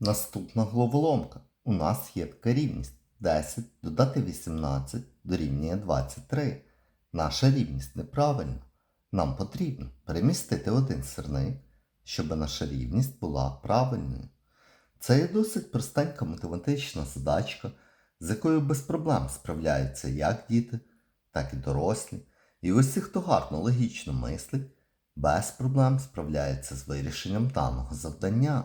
Наступна головоломка. У нас є така рівність 10 додати 18 дорівнює 23. Наша рівність неправильна. Нам потрібно перемістити один сирник, щоб наша рівність була правильною. Це є досить простенька математична задачка, з якою без проблем справляються як діти, так і дорослі. І усі, хто гарно логічно мислить, без проблем справляється з вирішенням даного завдання.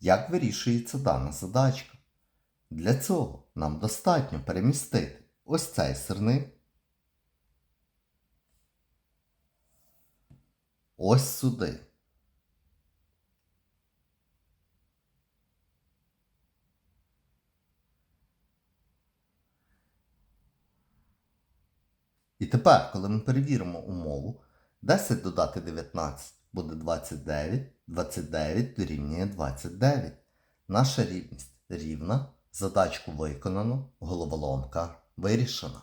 Як вирішується дана задачка? Для цього нам достатньо перемістити ось цей сирник ось сюди. І тепер, коли ми перевіримо умову, 10 додати 19 буде 29, 29 дорівнює 29. Наша рівність рівна, задачку виконано, головоломка вирішена.